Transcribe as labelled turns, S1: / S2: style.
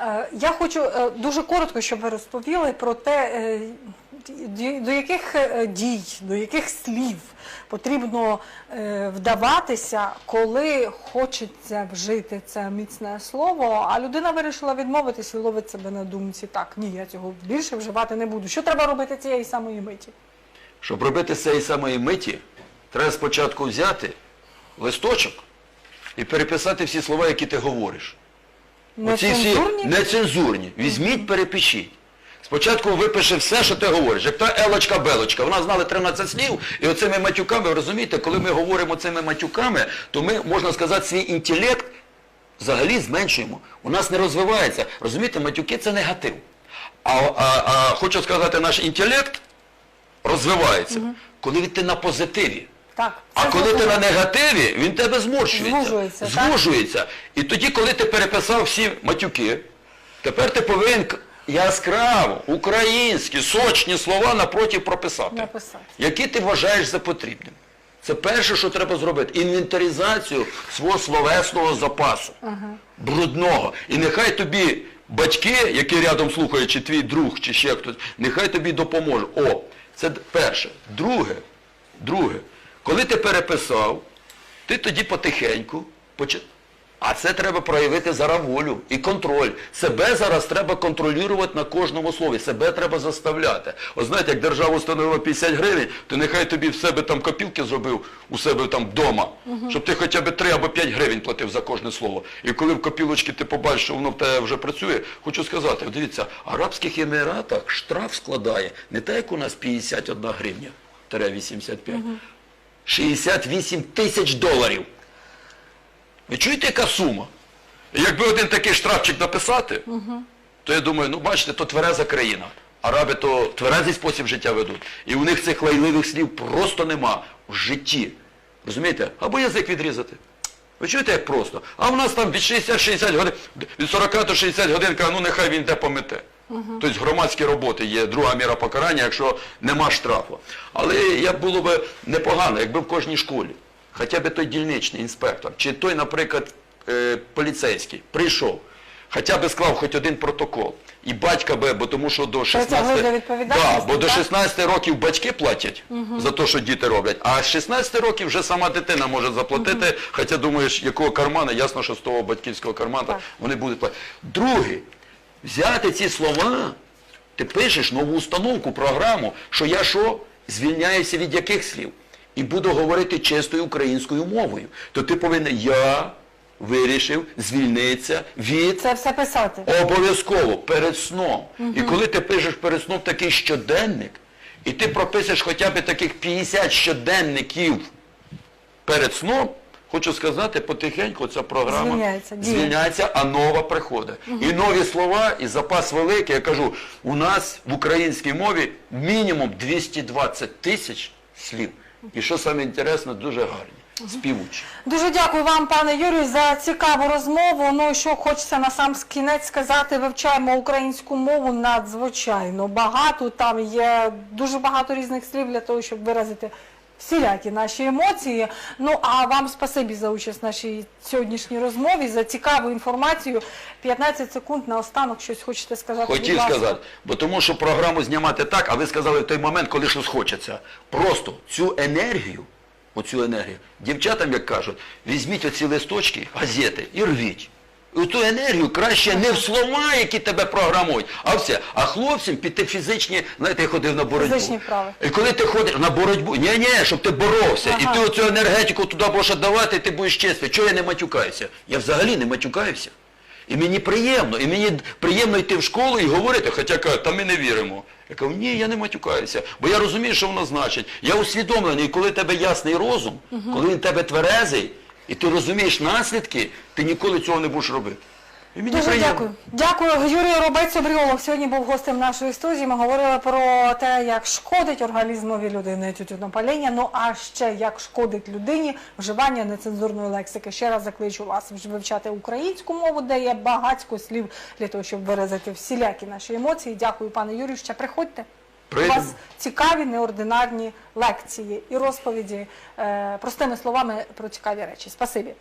S1: Е, Я хочу е, дуже коротко, щоб ви розповіли про те, е, до яких дій, до яких слів потрібно вдаватися, коли хочеться вжити це міцне слово, а людина вирішила відмовитися і ловить себе на думці. Так, ні, я цього більше вживати не буду. Що треба робити цієї самої миті?
S2: Щоб робити з цієї самої миті, треба спочатку взяти листочок і переписати всі слова, які ти говориш. Оці всі
S1: Нецензурні?
S2: нецензурні. Візьміть, перепишіть. Спочатку випиши все, що ти говориш. Як та Елочка-Белочка, вона знала 13 слів, і оцими матюками, розумієте, коли ми говоримо цими матюками, то ми, можна сказати, свій інтелект взагалі зменшуємо. У нас не розвивається. Розумієте, матюки це негатив. А, а, а хочу сказати, наш інтелект розвивається, коли ти на позитиві.
S1: Так,
S2: А коли ти на негативі, він тебе зморщується.
S1: Звужується, так?
S2: І тоді, коли ти переписав всі матюки, тепер ти повинен к- яскраво, українські, сочні слова напроти прописати.
S1: Написати.
S2: Які ти вважаєш за потрібним. Це перше, що треба зробити. Інвентаризацію свого словесного запасу. Брудного. І нехай тобі батьки, які рядом слухають, чи твій друг, чи ще хтось, нехай тобі допоможе. О, це д- перше. Друге, друге, коли ти переписав, ти тоді потихеньку А це треба проявити зараз волю і контроль. Себе зараз треба контролювати на кожному слові. Себе треба заставляти. От знаєте, як держава встановила 50 гривень, то нехай тобі в себе там копілки зробив у себе там вдома, щоб ти хоча б 3 або 5 гривень платив за кожне слово. І коли в копілочці ти побачиш, що воно в тебе вже працює, хочу сказати, дивіться, в Арабських Еміратах штраф складає не так, як у нас 51 гривня, тире 85, 68 тисяч доларів. Ви чуєте, яка сума? Якби один такий штрафчик написати, то я думаю, ну бачите, то твереза країна. Араби то тверезий спосіб життя ведуть. І у них цих лайливих слів просто нема в житті. Розумієте? Або язик відрізати. Ви чуєте, як просто? А в нас там від 60-60 годин, від 40 до 60 годин, ну нехай він де помете. Тобто громадські роботи є друга міра покарання, якщо нема штрафу. Але як було б непогано, якби в кожній школі, хоча б той дільничний інспектор, чи той, наприклад, е, поліцейський прийшов, хоча б склав хоч один протокол. І батька би, бо тому що до
S1: Притягли
S2: 16... Да, бо до
S1: так?
S2: 16 років батьки платять за те, що діти роблять, а з 16 років вже сама дитина може заплатити, хоча думаєш, якого кармана, ясно, що з того батьківського кармана
S1: Так.
S2: вони будуть платити. Друге, взяти ці слова, ти пишеш нову установку, програму, що я що, звільняюся від яких слів? І буду говорити чистою українською мовою. То ти повинен, я вирішив звільнитися від
S1: Це все писати.
S2: Обов'язково перед сном. І коли ти пишеш перед сном такий щоденник, і ти прописуєш хоча б таких 50 щоденників перед сном, хочу сказати, потихеньку ця програма
S1: Звільняється,
S2: звільняється, а нова приходить. І нові слова, і запас великий. Я кажу, у нас в українській мові мінімум 220 тисяч слів. І що саме інтересно, дуже гарні, співучі.
S1: Дуже дякую вам, пане Юрію, за цікаву розмову. Ну, що хочеться на сам кінець сказати, вивчаємо українську мову надзвичайно багато. Там є дуже багато різних слів для того, щоб виразити всілякі наші емоції. Ну, а вам спасибі за участь в нашій сьогоднішній розмові, за цікаву інформацію. 15 секунд на останок щось хочете сказати. будь
S2: Хотів
S1: ласка.
S2: сказати, бо тому що програму знімати так, а ви сказали в той момент, коли щось хочеться. Просто цю енергію, оцю енергію, дівчатам, як кажуть, візьміть оці листочки, газети і рвіть. Ту енергію краще не в слова, які тебе програмують, а все. А хлопцям піти фізичні, знаєте, я ходив на боротьбу.
S1: Фізичні вправи.
S2: І коли ти ходиш на боротьбу, ні, ні, щоб ти боровся,
S1: Ага.
S2: і ти оцю енергетику туди будеш давати, і ти будеш чистий. Чого я не матюкаюся? Я взагалі не матюкаюся. І мені приємно, і мені приємно йти в школу і говорити, хоча кажуть, та ми не віримо. Я кажу, ні, я не матюкаюся, бо я розумію, що воно значить. Я усвідомлений, і коли в тебе ясний розум, коли він в тебе тверезий, і ти розумієш наслідки, ти ніколи цього не будеш робити. І мені
S1: Дуже
S2: приємно.
S1: дякую. Дякую. Юрій Робець Обріолов сьогодні був гостем нашої студії. Ми говорили про те, як шкодить організмові людини тютюнопаління, ну а ще як шкодить людині вживання нецензурної лексики. Ще раз закличу вас вивчати українську мову, де є багатько слів для того, щоб виразити всілякі наші емоції. Дякую, пане Юрію. Ще приходьте. У вас цікаві неординарні лекції і розповіді е, простими словами про цікаві речі. Спасибі.